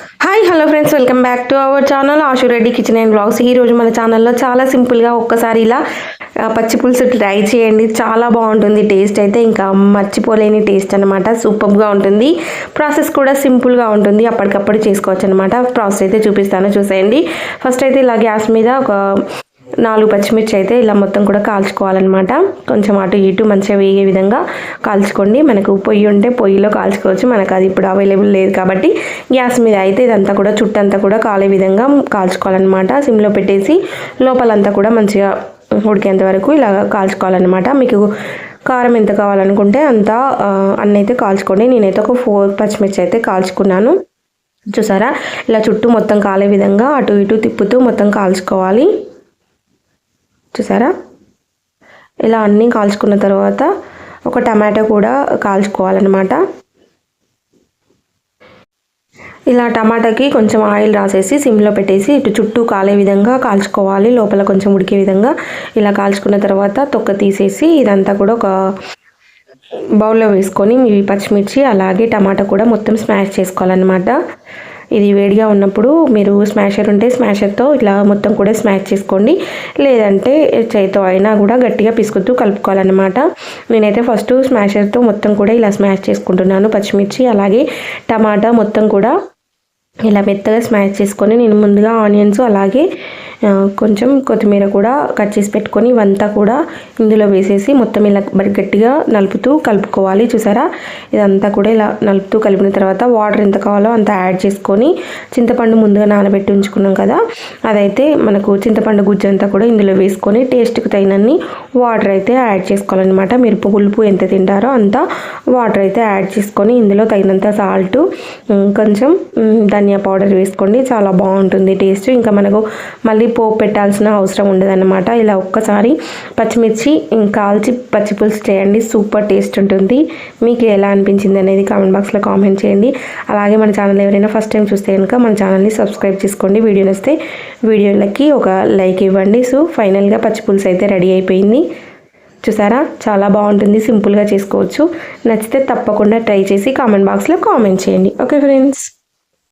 Hi hello friends welcome back to our channel Ashu Reddy kitchen and blogs ఈ రోజు మన ఛానల్లో చాలా సింపుల్గా ఒక్కసారి ఇలా పచ్చి పులుసు ట్రై చేయండి. చాలా బాగుంటుంది టేస్ట్ అయితే ఇంకా మర్చిపోలేని టేస్ట్ అనమాట సూపర్గా ఉంటుంది. ప్రాసెస్ కూడా సింపుల్గా ఉంటుంది. అప్పటికప్పుడు చేసుకోవచ్చు అనమాట ప్రాసెస్ అయితే చూపిస్తాను చూసేయండి. ఫస్ట్ అయితే ఇలా గ్యాస్ మీద ఒక నాలుగు పచ్చిమిర్చి అయితే ఇలా మొత్తం కూడా కాల్చుకోవాలన్నమాట. కొంచెం అటు ఇటు మంచిగా వేగే విధంగా కాల్చుకోండి. మనకు పొయ్యి ఉంటే పొయ్యిలో కాల్చుకోవచ్చు. మనకు అది ఇప్పుడు అవైలబుల్ లేదు కాబట్టి గ్యాస్ మీద అయితే ఇదంతా కూడా చుట్టంతా కూడా కాలే విధంగా కాల్చుకోవాలన్నమాట. సిమ్లో పెట్టేసి లోపలంతా కూడా మంచిగా ఉడికేంత వరకు ఇలా కాల్చుకోవాలన్నమాట. మీకు కారం ఎంత కావాలనుకుంటే అంత అన్నైతే అయితే కాల్చుకోండి. నేనైతే ఒక ఫోర్ పచ్చిమిర్చి అయితే కాల్చుకున్నాను. చూసారా? ఇలా చుట్టూ మొత్తం కాలే విధంగా అటు ఇటు తిప్పుతూ మొత్తం కాల్చుకోవాలి. చూసారా? ఇలా అన్నీ కాల్చుకున్న తర్వాత ఒక టమాటో కూడా కాల్చుకోవాలన్నమాట. ఇలా టమాటాకి కొంచెం ఆయిల్ రాసేసి సిమ్లో పెట్టేసి ఇటు చుట్టూ కాలే విధంగా కాల్చుకోవాలి లోపల కొంచెం ఉడికే విధంగా. ఇలా కాల్చుకున్న తర్వాత తొక్క తీసేసి ఇదంతా కూడా ఒక బౌల్లో వేసుకొని మీ పచ్చిమిర్చి అలాగే టమాటా కూడా మొత్తం స్మాష్ చేసుకోవాలన్నమాట. ఇది వేడిగా ఉన్నప్పుడు మీరు స్మాషర్ ఉంటే స్మాషర్తో ఇలా మొత్తం కూడా స్మాష్ చేసుకోండి. లేదంటే చేతితో అయినా కూడా గట్టిగా పిసుకుతూ కలుపుకోవాలన్నమాట. నేనైతే ఫస్ట్ స్మాషర్తో మొత్తం కూడా ఇలా స్మాష్ చేసుకుంటున్నాను. పచ్చిమిర్చి అలాగే టమాటా మొత్తం కూడా ఇలా మెత్తగా స్మాష్ చేసుకొని నేను ముందుగా ఆనియన్స్ అలాగే కొంచెం కొత్తిమీర కూడా కట్ చేసి పెట్టుకొని ఇవంతా కూడా ఇందులో వేసేసి మొత్తం ఇలా గట్టిగా నలుపుతూ కలుపుకోవాలి చూసారా? ఇదంతా కూడా ఇలా నలుపుతూ కలిపిన తర్వాత వాటర్ ఎంత కావాలో అంత యాడ్ చేసుకొని చింతపండు ముందుగా నానబెట్టి ఉంచుకున్నాం కదా అదైతే మనకు చింతపండు గుజ్జు అంతా కూడా ఇందులో వేసుకొని టేస్ట్కి తగినన్ని వాటర్ అయితే యాడ్ చేసుకోవాలన్నమాట. మీరు పులుపు ఎంత తింటారో అంత వాటర్ అయితే యాడ్ చేసుకొని ఇందులో తగినంత సాల్ట్ కొంచెం ధనియా పౌడర్ వేసుకోండి. చాలా బాగుంటుంది టేస్ట్. ఇంకా మనకు మళ్ళీ పోపు పెట్టాల్సిన అవసరం ఉండదన్నమాట. ఇలా ఒక్కసారి పచ్చిమిర్చి ఉమ్, కాల్చి పచ్చి పులుసు చేయండి. సూపర్ టేస్ట్ ఉంటుంది. మీకు ఎలా అనిపించింది అనేది కామెంట్ బాక్స్లో కామెంట్ చేయండి. అలాగే మన ఛానల్ ఎవరైనా ఫస్ట్ టైం చూస్తే కనుక మన ఛానల్ని సబ్స్క్రైబ్ చేసుకోండి. వీడియో నచ్చితే వీడియోలకి ఒక లైక్ ఇవ్వండి. సో ఫైనల్గా పచ్చి పులుసు అయితే రెడీ అయిపోయింది. చూసారా? చాలా బాగుంటుంది. సింపుల్గా చేసుకోవచ్చు. నచ్చితే తప్పకుండా ట్రై చేసి కామెంట్ బాక్స్లో కామెంట్ చేయండి. Okay friends.